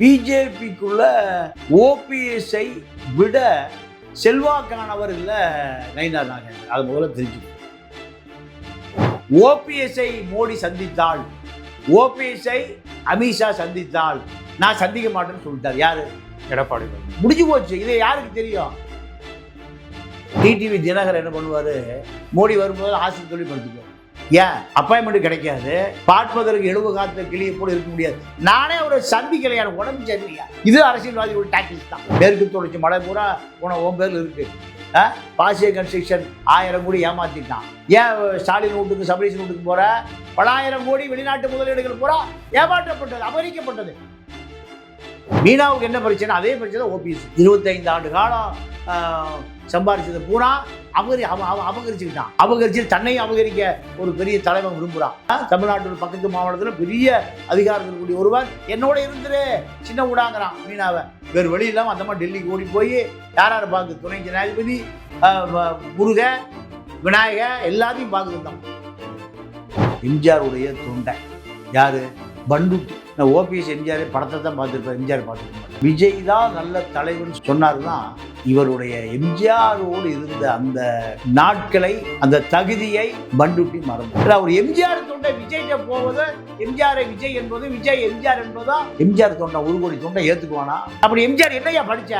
பிஜேபிக்குள்ள ஓபிஎஸ்ஐ விட செல்வாக்கானவர் இல்லை நயினார் நாகேந்திரன். அது முதல்ல தெரிஞ்சுக்கணும் ஓபிஎஸ்ஐ மோடி சந்தித்தால் ஓபிஎஸ்ஐ அமித்ஷா சந்தித்தால் நான் சந்திக்க மாட்டேன்னு சொல்லிட்டார். யாரு? எடப்பாடி. முடிஞ்சு போச்சு. இது யாருக்கு தெரியும்? டிடிவி தினகர் என்ன பண்ணுவாரு? மோடி வரும்போது ஆசிரியர் தொழில் படுத்துக்குவார் ஏன்? அப்பாயின்மெண்ட் கிடைக்காது. பார்ப்பதற்கு எழுபது காத்த கிளியை போல இருக்க முடியாது. நானே அவரை சந்திக்கலையா உடம்பு சரியில்லையா? இது அரசியல்வாதி ஒரு டாக்டிக்ஸ் தான். மேற்கு தொடர்ச்சி மழை பூரா போன உன் பேர்ல இருக்கு. ஆ? பாசிய கன்ஸ்ட்ரக்ஷன் ஆயிரம் கோடி ஏமாத்திட்டான். ஏன் ஸ்டாலின் வீட்டுக்கு சபரீஷன் வீட்டுக்கு போற? பலாயிரம் கோடி வெளிநாட்டு முதலீடுகள் பூரா ஏமாற்றப்பட்டது அபகரிக்கப்பட்டது. மீனாவுக்கு என்ன பிரச்சனை? அதே பிரச்சனை ஓபிஎஸ் இருபத்தைந்து ஆண்டு காலம் சம்பாரிச்சது பூரா அபகரி அவ- அவ- அபகரிச்சுக்கிட்டான். அபகரிச்சு தன்னையும் அபகரிக்க ஒரு பெரிய தலைவன் விரும்புகிறான் தமிழ்நாட்டு பக்கத்து மாவட்டத்தில் பெரிய அதிகாரம் இருக்கக்கூடிய ஒருவர் என்னோட இருந்துரு சின்ன ஊடாங்கிறான் மீனாவை. வேறு வழி இல்லாமல் அந்த மாதிரி டெல்லிக்கு ஓடி போய் யார் யார் பார்க்கு துணை ஜனாதிபதி முருக விநாயக எல்லாத்தையும் பார்க்குதான் எம்ஜிஆருடைய தொண்டை. யார்? பண்டுட்டி நான் ஓபிஎஸ் எம்ஜிஆர் படத்தை தான் பார்த்துருப்பேன் எம்ஜிஆர் பார்த்துருப்பேன் விஜய் தான் நல்ல தலைவன் தான் இவருடைய எம்ஜிஆரோடு இருந்த அந்த நாட்களை அந்த தகுதியை பண்டுட்டி மறந்து அவர் எம்ஜிஆர் தொண்டை விஜய்கிட்ட போவது எம்ஜிஆரை விஜய் என்பது விஜய் எம்ஜிஆர் என்பதா எம்ஜிஆர் தொண்டை ஒரு கோடி தொண்டை ஏற்றுக்குவானா அப்படி எம்ஜிஆர் என்னையா படிச்ச?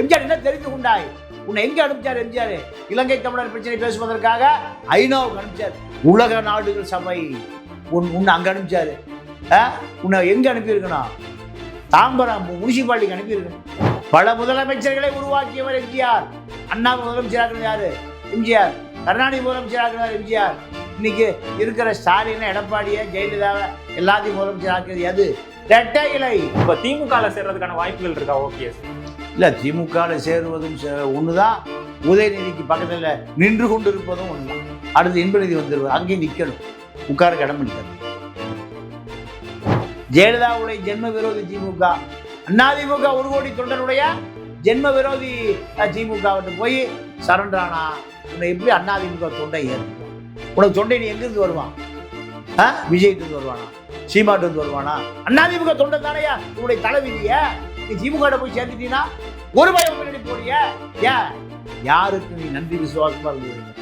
எம்ஜிஆர் என்ன தெரிந்து கொண்டாய்? உன்னை எங்க அனுப்பிச்சார் எம்ஜிஆர்? இலங்கை தமிழர் பிரச்சனை பேசுவதற்காக ஐநாவுக்கு அனுப்பிச்சார். உலக நாடுகள் சபை. உன் உன்னை அங்கே அனுப்பிச்சாரு. உன்னை எங்க அனுப்பியிருக்கணும்? தாம்பரம் முனிசிபாலிட்டிக்கு அனுப்பியிருக்கணும். பல முதலமைச்சர்களை உருவாக்கியவர் எம்ஜிஆர். அண்ணா முதலமைச்சராக யாரு? எம்ஜிஆர். கருணாநிதி முதலமைச்சராக எம்ஜிஆர். இன்னைக்கு இருக்கிற ஸ்டாலின் எடப்பாடியை ஜெயலலிதாவை எல்லாத்தையும் முதலமைச்சராக்கியது எது? ரெட்டை இலை. இப்ப திமுக சேர்றதுக்கான வாய்ப்புகள் இருக்கா ஓபிஎஸ்? இல்ல திமுகவில் சேருவதும் சே- ஒண்ணுதான். உதயநிதிக்கு பக்கத்துல நின்று கொண்டு இருப்பதும் ஒண்ணுதான். அடுத்து இன்பநிதி வந்துருவது அங்கேயும் நிக்கணும். உட்கார இடம் இருக்காது ஜெயலலிதாவுடைய ஜென்ம விரோதி திமுக அதிமுக ஒரு கோடி தொண்டனுடைய ஜென்ம விரோதி அஹ், திமுக விட்டு போய் சரண்டர் ஆனா உன்னை எப்படி அதிமுக தொண்டை ஏறும் உனக்கு தொண்டை நீ எங்கிருந்து வருவான்? ஆ? விஜய்ட்டு இருந்து வருவானா? சீமாட்டு இருந்து வருவானா? அதிமுக தொண்டை தானையா? உன்னுடைய தலைவிதிய? நீ திமுக போய் சேர்ந்துட்டீங்கன்னா ஒரு பயம் பின்னாடி போறிய? ஏன்? யாருக்கு நீ நன்றி விசுவாசமா இருந்தது?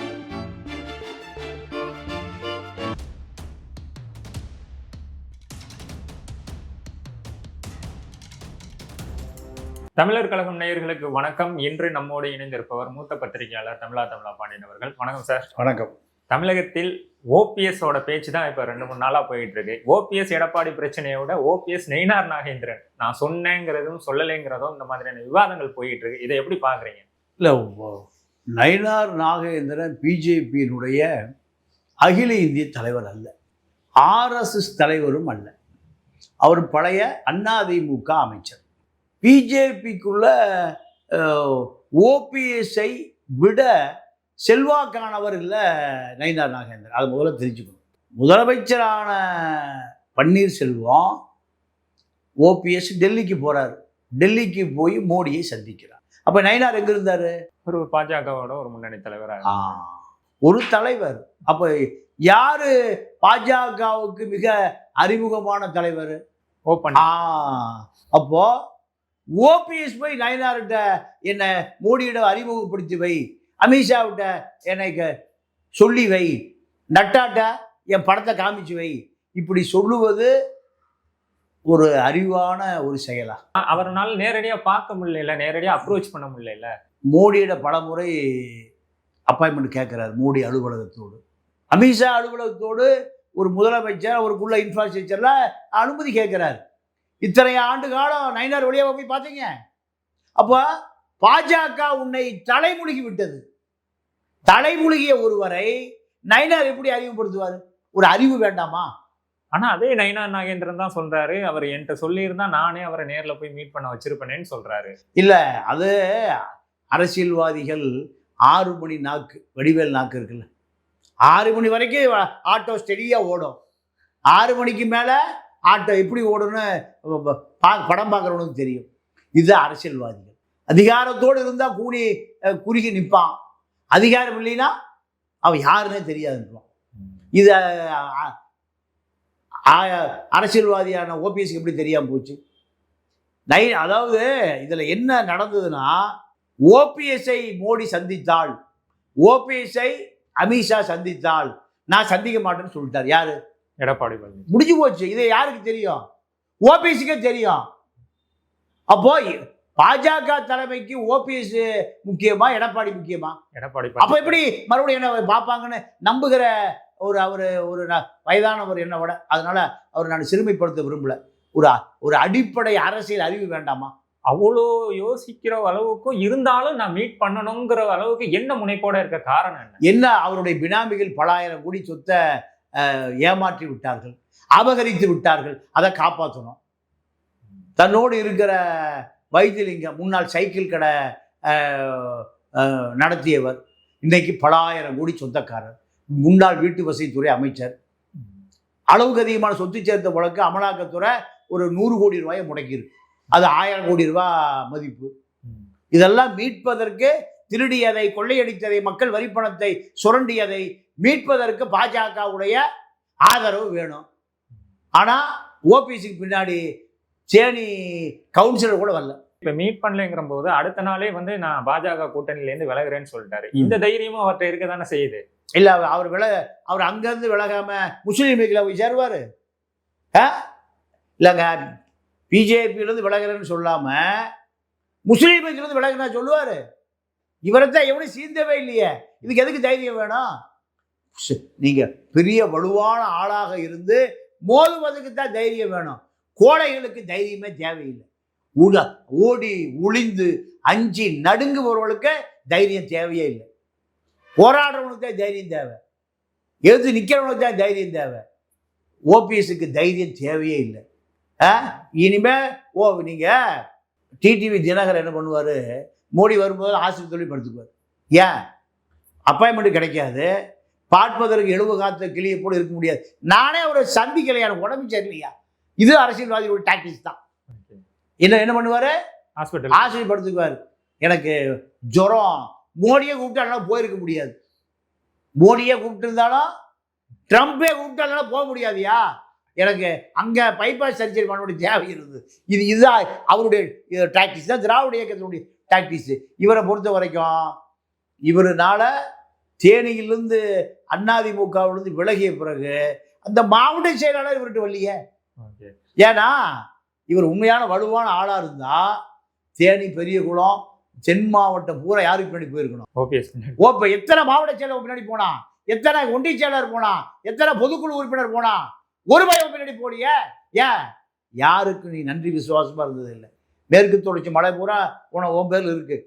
தமிழர் கழகம் நேயர்களுக்கு வணக்கம். இன்று நம்மோடு இணைந்திருப்பவர் மூத்த பத்திரிகையாளர் தமிழா தமிழா பாண்டியன் அவர்கள். வணக்கம் சார். வணக்கம். தமிழகத்தில் ஓபிஎஸ் ஓட பேச்சு தான் இப்ப ரெண்டு மூணு நாளா போயிட்டு இருக்கு ஓபிஎஸ் எடப்பாடி பிரச்சனையோட ஓபிஎஸ் நெய்னார் நாகேந்திரன். நான் சொன்னேங்கிறதும் சொல்லலைங்கிறதும் இந்த மாதிரியான விவாதங்கள் போயிட்டு இருக்கு இதை எப்படி பாக்குறீங்க? இல்லை நயினார் நாகேந்திரன் பிஜேபியினுடைய அகில இந்திய தலைவர் அல்ல. ஆர்எஸ்எஸ் தலைவரும் அல்ல. அவர் பழைய அதிமுக அமைச்சர். பிஜேபிக்குள்ள ஓபிஎஸ்ஐ விட செல்வாக்கானவர் இல்லை நயினார் நாகேந்திரன். அது முதல்ல தெரிஞ்சுக்கணும். முதலமைச்சரான பன்னீர்செல்வம் ஓபிஎஸ் டெல்லிக்கு போறாரு. டெல்லிக்கு போய் மோடியை சந்திக்கிறார். அப்ப நயினார் எங்க இருந்தாரு? ஒரு பாஜகவோட ஒரு முன்னணி தலைவரா ஆ, ஒரு தலைவர். அப்ப யாரு பாஜகவுக்கு மிக அறிமுகமான தலைவர்? ஓபன் ஆ அப்போ ஓபிஎஸ் போய் நயனார்கிட்ட என்னை மோடியிடம் அறிமுகப்படுத்தி வை. அமித்ஷாவிட்ட என்னை க- சொல்லி வை. நட்டாட்ட என் படத்தை காமிச்சு வை. இப்படி சொல்லுவது ஒரு அறிவான ஒரு செயலா. அவரால் நேரடியா பார்க்க முடியல நேரடியா அப்ரோச் பண்ண முடியல. மோடியோட பலமுறை அப்பாயின்மெண்ட் கேட்குறாரு மோடி அலுவலகத்தோடு. அமித்ஷா அலுவலகத்தோடு ஒரு முதலமைச்சர் அவருக்குள்ள இன்ஃப்ராஸ்ட்ரக்சரில் அனுமதி கேட்குறாரு இத்தனை ஆண்டு காலம் நயினார் வழியாக போய் பார்த்தீங்க? அப்போ பாஜக உன்னை தலைமுழுகி விட்டது. தலைமுழுகிய ஒருவரை நயினார் எப்படி அறிவுப்படுத்துவார் ஒரு அறிவு வேண்டாமா? ஆனா அதே நயினார் நாகேந்திரன் தான் சொல்றாரு. அவர் என்கிட்ட சொல்லியிருந்தா நானே அவரை நேர்ல போய் மீட் பண்ண வச்சிருப்பேனேன்னு சொல்றாரு. இல்லை அது அரசியல்வாதிகள் ஆறு மணி நாக்கு வடிவேல் நாக்கு இருக்குல்ல. ஆறு மணி வரைக்கும் ஆட்டோ ஸ்டெடியாக ஓடும். ஆறு மணிக்கு மேலே ஆட்டம் எப்படி ஓடுன்னு பா- படம் பார்க்குறவனுக்கு தெரியும். இது அரசியல்வாதிகள். அதிகாரத்தோடு இருந்தால் கூடி குறுகி நிற்பான் அதிகாரம் இல்லைன்னா அவன் யாருன்னே தெரியாதுன்றான் இது அரசியல்வாதியான ஓபிஎஸ்க்கு எப்படி தெரியாமல் போச்சு? நை அதாவது இதில் என்ன நடந்ததுன்னா ஓபிஎஸ்ஐ மோடி சந்தித்தாள். ஓபிஎஸ்ஐ அமித்ஷா சந்தித்தாள். நான் சந்திக்க மாட்டேன்னு சொல்லிட்டார். யாரு? எடப்பாடி பழனிசாமி. முடிஞ்சு போச்சு. இது யாருக்கு தெரியும்? ஓபிஎஸ்க்கே தெரியும். அப்போ பாஜக தலைமைக்கு ஓபிஎஸ் முக்கியமா எடப்பாடி முக்கியமா? எடப்பாடி அப்ப. எப்படி மறுபடியும் என்ன பார்ப்பாங்கன்னு நம்புகிற ஒரு அவர் ஒரு வயதானவர் என்ன விட அதனால அவர் நான் சிறுமைப்படுத்த விரும்பல. ஒரு ஒரு அடிப்படை அரசியல் அறிவு வேண்டாமா? அவ்வளோ யோசிக்கிற அளவுக்கும் இருந்தாலும் நான் மீட் பண்ணணுங்கிற அளவுக்கு என்ன முனைப்போட இருக்க காரணம் என்ன? என்ன? அவருடைய பினாமிகள் பலாயிரம் கோடி சொத்தை ஏமாற்றி விட்டார்கள் அபகரித்து விட்டார்கள் அதை காப்பாற்றணும் தன்னோடு இருக்கிற வைத்தியலிங்கம் முன்னாள் சைக்கிள் கடை நடத்தியவர் இன்னைக்கு பலாயிரம் கோடி சொந்தக்காரர் முன்னாள் வீட்டு வசதித்துறை அமைச்சர். அளவுக்கு அதிகமான சொத்து சேர்த்த வழக்கு அமலாக்கத்துறை ஒரு நூறு கோடி ரூபாயை முடக்கியிருக்கு. அது ஆயிரம் கோடி ரூபாய் மதிப்பு. இதெல்லாம் மீட்பதற்கு திருடியதை கொள்ளையடித்ததை மக்கள் வரிப்பணத்தை சுரண்டியதை மீட்பதற்கு பாஜகவுடைய ஆதரவு வேணும். ஆனா ஓபிசிக்கு பின்னாடி சேனி கவுன்சிலர் கூட வரல. இப்ப மீட் பண்ணலைங்கிற போது அடுத்த நாளே வந்து நான் பாஜக கூட்டணியில இருந்து விலகுறேன்னு சொல்லிட்டாரு. இந்த தைரியமும் அவர்கிட்ட இருக்க தானே செய்யுது? இல்ல அவர் அவர் வில அவர் அங்கிருந்து விலகாம முஸ்லீம் லீக்ல போய் சேருவாரு. ஆ? இல்லைங்க பிஜேபியிலிருந்து விலகிறேன்னு சொல்லாம முஸ்லீம் லீக்லேருந்து விலகினா சொல்லுவாரு. இவரைத்தான் எவனும் சீந்தவே இல்லையே. இதுக்கு எதுக்கு தைரியம் வேணும்? நீங்கள் பெரிய வலுவான ஆளாக இருந்து மோதுவதற்கு தான் தைரியம் வேணும். கோடைகளுக்கு தைரியமே தேவையில்லை. உட ஓடி ஒளிந்து அஞ்சி நடுங்குபவர்களுக்கு தைரியம் தேவையே இல்லை. போராடுறவனுக்கு தான் தைரியம் தேவை. எழுத்து நிற்கிறவனுக்கு தான் தைரியம் தேவை. ஓபிஎஸ்க்கு தைரியம் தேவையே இல்லை. ஆ இனிமே ஓ நீங்கள் டிடிவி தினகர் என்ன பண்ணுவார்? மோடி வரும்போது ஆஸ்பத்திரி படுத்துக்குவார். ஏன்? அப்பாயின்மெண்ட் கிடைக்காது. பார்ப்பதற்கு எழுவு காத்த கிளியை போல இருக்க முடியாது. நானே அவரை சந்திக்கலையா உடம்பு சரியில்லையா? இது அரசியல்வாதியோட டாக்டிக்ஸ் தான். என்ன என்ன பண்ணுவார்? ஹாஸ்பிட்டல் ஆசிரியர் படுத்துக்குவார் எனக்கு ஜுரம். மோடியே கூப்பிட்டாலும் போயிருக்க முடியாது. மோடியே கூப்பிட்டு இருந்தாலும் ட்ரம்ப்பே கூப்பிட்டாலும் போக முடியாதுயா? எனக்கு அங்கே பைபாஸ் சர்ஜரி பண்ண தேவை இருந்தது. இது இதுதான் அவருடைய டாக்டிஸ் தான் திராவிட இயக்கத்தினுடைய டாக்டிஸ் இவரை பொறுத்த வரைக்கும் இவருனால தேனியிலிருந்து அதிமுகவிலிருந்து விலகிய பிறகு அந்த மாவட்ட செயலாளர் இவர்கிட்ட வரலையே. ஏன்னா இவர் உண்மையான வலுவான ஆளா இருந்தா தேனி பெரியகுளம் தென் மாவட்டம் பூரா யாருக்கு பின்னாடி போயிருக்கணும்? ஓபிஎஸ் ஓ இப்ப எத்தனை மாவட்ட செயலர் பின்னாடி போனா? எத்தனை ஒன்றிய செயலர் போனா? எத்தனை பொதுக்குழு உறுப்பினர் போனா? ஒரு பயம் பின்னாடி போடிய ஏன்? யாருக்கு நீ நன்றி விசுவாசமா இருந்தது இல்லை? மேற்கு தொடர்ச்சி மலை பூரா உன உன் பேர்ல இருக்கு?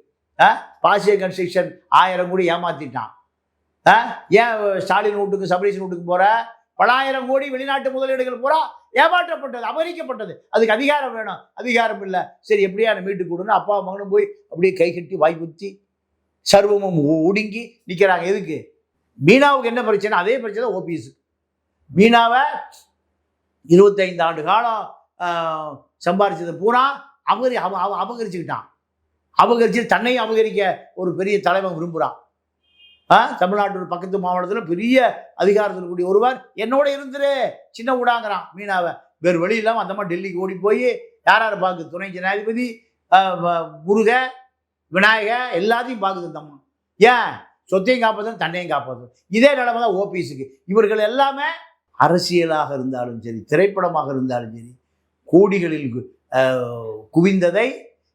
பாசிய கன்ஸ்ட்ரக்ஷன் ஆயிரம் கோடி ஏமாத்திட்டான்? ஏன் ஸ்டாலின் வீட்டுக்கு சபரீஷன் வீட்டுக்கு போகிற பலாயிரம் கோடி வெளிநாட்டு முதலீடுகள் பூரா ஏமாற்றப்பட்டது அபகரிக்கப்பட்டது. அதுக்கு அதிகாரம் வேணும். அதிகாரம் இல்லை. சரி எப்படியா என்னை மீட்டு கொடுன்னு அப்பா மகனும் போய் அப்படியே கை கட்டி வாய் குத்தி சர்வமும் ஒடுங்கி நிற்கிறாங்க எதுக்கு? மீனாவுக்கு என்ன பிரச்சனை? அதே பிரச்சனை ஓபிஎஸ் மீனாவை இருபத்தைந்து ஆண்டு காலம் சம்பாரிச்சது பூரா அபகரி அவ அவ அபகரிச்சுக்கிட்டான். அபகரிச்சு தன்னையும் அபகரிக்க ஒரு பெரிய தலைவன் விரும்புகிறான் தமிழ்நாட்டு பக்கத்து மாவட்டத்தில் பெரிய அதிகாரத்தில் கூடிய ஒருவர் என்னோட இருந்துரு. சின்ன ஊடாங்கிறான் மீனாவை. வேறு வழி இல்லாமல் அந்த மாதிரி டெல்லிக்கு ஓடி போய் யார் யார் பார்க்குது? துணை ஜனாதிபதி முருக விநாயக எல்லாத்தையும் பார்க்குது தம்மா ஏன்? சொத்தையும் காப்பதும் தன்னையும் காப்பதும் இதே நிலைமை தான் ஓபிஸுக்கு இவர்கள் எல்லாமே அரசியலாக இருந்தாலும் சரி திரைப்படமாக இருந்தாலும் சரி கோடிகளில் கு- குவிந்ததை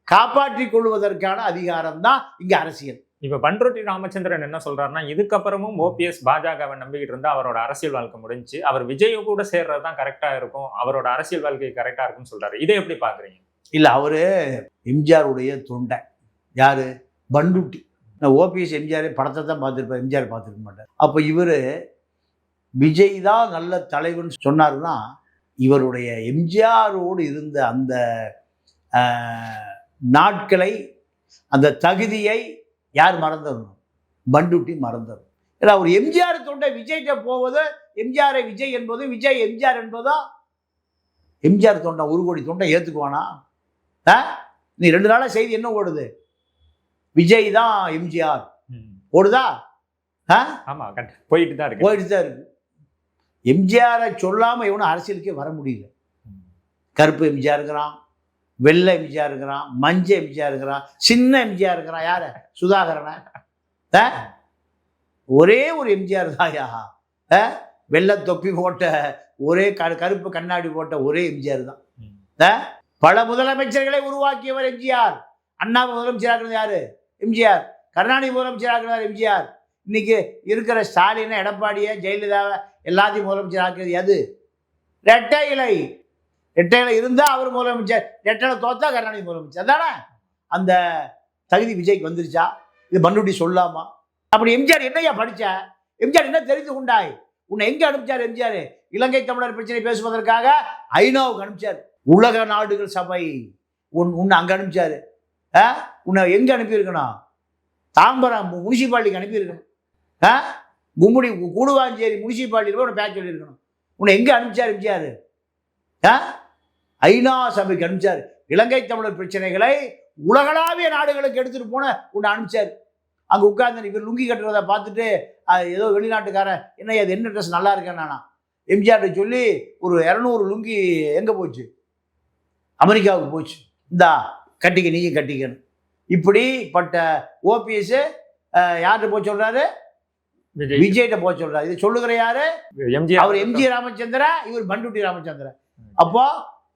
காப்பாற்றிக் கொள்வதற்கான அதிகாரம் தான் இங்கே அரசியல். இப்போ பண்ருட்டி ராமச்சந்திரன் என்ன சொல்கிறாருன்னா இதுக்கப்புறமும் ஓபிஎஸ் பாஜகவை நம்பிக்கிட்டு இருந்தால் அவரோட அரசியல் வாழ்க்கை முடிஞ்சு அவர் விஜய் கூட சேர்றது தான் கரெக்டாக இருக்கும் அவரோட அரசியல் வாழ்க்கை கரெக்டாக இருக்கும்னு சொல்கிறாரு இதை எப்படி பார்க்குறீங்க இல்லை அவர் எம்ஜிஆருடைய தொண்டை. யார்? பண்டுட்டி நான் ஓபிஎஸ் எம்ஜிஆர் படத்தை தான் பார்த்துருப்பேன் எம்ஜிஆர் பார்த்துருக்க மாட்டார். அப்போ இவர் விஜய் தான் நல்ல தலைவன் சொன்னார் தான் இவருடைய எம்ஜிஆரோடு இருந்த அந்த நாட்களை அந்த தகுதியை யார் மறந்துடணும் பண்டுட்டி மறந்துடணும் ஏன்னா அவர் எம்ஜிஆர் தொண்டை விஜய்கிட்ட போவது எம்ஜிஆரை விஜய் என்பது விஜய் எம்ஜிஆர் என்பதோ? எம்ஜிஆர் தொண்டை ஒரு கோடி தொண்டை ஏற்றுக்குவானா ஆ? நீ ரெண்டு நாளாக செய்தி என்ன ஓடுது? விஜய் தான் எம்ஜிஆர். ஓடுதா? ஆ? ஆமா கரெக்ட். போயிட்டு தான் இருக்கு. போயிட்டு தான் இருக்கு. எம்ஜிஆரை சொல்லாமல் இவனும் அரசியலுக்கே வர முடியல. கருப்பு எம்ஜிஆருங்கிறான். வெள்ளை எம்ஜிஆர் இருக்கிறான் மஞ்ச எம்ஜிஆர் இருக்கிறான் சின்ன எம்ஜிஆர் இருக்கிறான். யாரு? சுதாகரனை? ஒரே ஒரு எம்ஜிஆர் தாயா? வெள்ளை தொப்பி போட்ட ஒரே கரு கருப்பு கண்ணாடி போட்ட ஒரே எம்ஜிஆர் தான்? பல முதலமைச்சர்களை உருவாக்கியவர் எம்ஜிஆர் அண்ணா முதலமைச்சராக யாரு? எம்ஜிஆர் கருணாநிதி முதலமைச்சராக எம்ஜிஆர் இன்னைக்கு இருக்கிற ஸ்டாலினை எடப்பாடியை ஜெயலலிதாவை எல்லாத்தையும் முதலமைச்சராக்குறது எது? ரெட்டை இலை. ரெட்டை இருந்தால் அவர் முதலமைச்சர் ரெட்டை தோத்தா கருணாநிதி முதலமைச்சர். அதானே? அந்த தகுதி விஜய்க்கு வந்துருச்சா? இது பண்ணுட்டி சொல்லாமா? அப்படி எம்ஜிஆர் என்னையா படித்த எம்ஜிஆர் என்ன தெரிந்து கொண்டாய்? உன்னை எங்கே அனுப்பிச்சார் எம்ஜிஆர்? இலங்கை தமிழர் பிரச்சனை பேசுவதற்காக ஐநாவுக்கு அனுப்பிச்சார். உலக நாடுகள் சபை. உன் உன்னை அங்கே அனுப்பிச்சாரு. ஆ? உன்னை எங்கே அனுப்பியிருக்கணும்? தாம்பரம் முனிசிபாலிட்டிக்கு அனுப்பியிருக்கணும். ஆ? கும்முடி கூடுவாஞ்சேரி முனிசிபாலிட்டியில் போய் உன்னை பேச சொல்லியிருக்கணும். உன்னை எங்கே அனுப்பிச்சார் எம்ஜிஆர்? ஆ? ஐநா சபைக்கு அனுப்பிச்சார் இலங்கை தமிழர் பிரச்சனைகளை உலகளாவிய நாடுகளுக்கு எடுத்துட்டு போன உன்னை அனுப்பிச்சார். அங்கே உட்கார்ந்து இவர் லுங்கி கட்டுறதை பார்த்துட்டு அது ஏதோ வெளிநாட்டுக்காரன் என்ன இது என்ன ட்ரெஸ் நல்லா இருக்கேன் நானா? எம்ஜிஆர்ட்ட சொல்லி ஒரு இரநூறு லுங்கி எங்கே போச்சு? அமெரிக்காவுக்கு போச்சு. இந்தா கட்டிக்க நீயும் கட்டிக்கணும். இப்படிப்பட்ட ஓபிஎஸ் யார்கிட்ட போய் சொல்றாரு? விஜய் விஜய்கிட்ட போய் சொல்றாரு. இதை சொல்லுகிற யாரு? எம்ஜிஆர். அவர் எம்ஜி ராமச்சந்திரா இவர் பண்டுட்டி ராமச்சந்திரன் அப்போ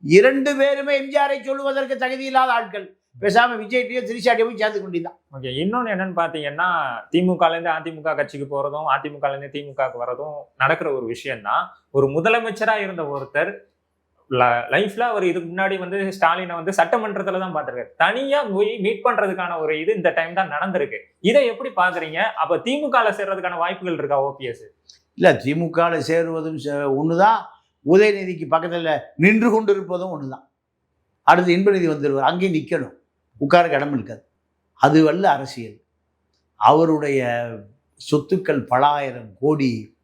இரண்டு பேருமே எம்ஜிஆரை சொல்லுவதற்கு தகுதி இல்லாத ஆட்கள். பேசாம விஜய்கிட்டயும் திரிஷாட்டையும் போய் சேர்ந்து கொண்டிருந்தான். ஓகே இன்னொன்னு என்னன்னு பாத்தீங்கன்னா திமுகல இருந்து அதிமுக கட்சிக்கு போறதும் அதிமுகல இருந்து திமுகக்கு வரதும் நடக்கிற ஒரு விஷயம் தான் ஒரு முதலமைச்சரா இருந்த ஒருத்தர் லைஃப்ல அவர் இதுக்கு முன்னாடி வந்து ஸ்டாலினை வந்து சட்டமன்றத்துல தான் பார்த்திருக்காரு தனியா போய் மீட் பண்றதுக்கான ஒரு இது இந்த டைம் தான் நடந்திருக்கு. இதை எப்படி பாக்குறீங்க? அப்ப திமுகல சேர்றதுக்கான வாய்ப்புகள் இருக்கா ஓபிஎஸ்? இல்ல திமுகவில் சேருவதும் ஒண்ணுதான். உதயநிதிக்கு பக்கத்துல நின்று கொண்டிருப்பதும் ஒண்ணுதான். அடுத்து இன்பநிதி வந்துடுவார் அங்கேயும் நிக்கணும். உட்கார இடம் இருக்காது. அது வல்ல அரசியல். அவருடைய சொத்துக்கள் பலாயிரம் கோடி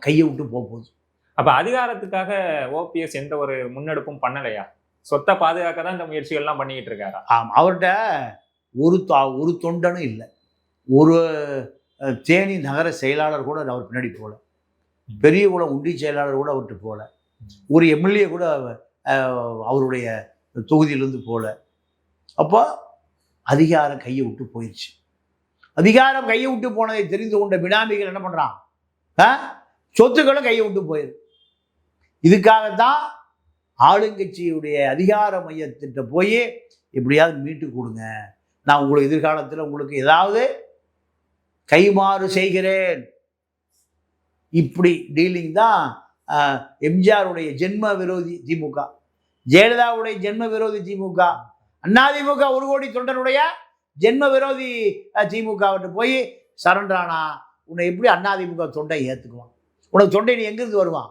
கையை விட்டு போக போகுது. அப்ப அதிகாரத்துக்காக ஓபிஎஸ் எந்த ஒரு முன்னெடுப்பும் பண்ணலையா? சொத்தை பாதுகாக்க தான் இந்த முயற்சிகள் எல்லாம் பண்ணிட்டு இருக்காரா? ஆமாம் அவர்கிட்ட ஒரு தொ- ஒரு தொண்டனும் இல்லை. ஒரு தேனி நகர செயலாளர் கூட அவர் பின்னாடி போகல. பெரிய பெரியகுளம் உண்டி செயலாளர் கூட அவர்கிட்ட போகல ஒரு எம்எல்ஏ கூட அவருடைய தொகுதியிலேருந்து போகல அப்போ அதிகாரம் கையை விட்டு போயிடுச்சு அதிகாரம் கையை விட்டு போனதை தெரிந்து கொண்ட பினாமிகள் என்ன பண்ணுறான் ஆ சொத்துக்களும் கையை விட்டு போயிரு. இதுக்காகத்தான் ஆளுங்கட்சியுடைய அதிகார மையத்திட்ட போய் எப்படியாவது மீட்டு கொடுங்க. நான் உங்களுக்கு எதிர்காலத்தில் உங்களுக்கு ஏதாவது கைமாறு செய்கிறேன். இப்படி டீலிங் தான் எம்ஜிஆருடைய ஜென்ம விரோதி திமுக ஜெயலலிதாவுடைய ஜென்ம விரோதி திமுக அதிமுக ஒரு கோடி தொண்டனுடைய ஜென்ம விரோதி திமுக போய் சரண்டரானா உன்னை எப்படி அதிமுக தொண்டை ஏற்றுக்குவான் உனக்கு தொண்டை நீ எங்கிருந்து வருவான்?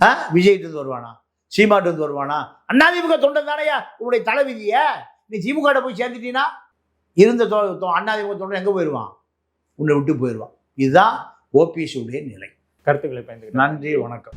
ஆ விஜய்கிட்ட வருவானா? சீமாட்டிருந்து வருவானா? அதிமுக தொண்டன் தானையா? உன்னுடைய தலைவிதிய? நீ திமுக போய் சேர்ந்துட்டீங்கன்னா இருந்த தொ அதிமுக தொண்டன் எங்கே போயிடுவான் உன்னை விட்டு போயிடுவான் இதுதான் ஓபிஎஸ் உடைய நிலை. கருத்துக்களை பயந்து நன்றி வணக்கம்.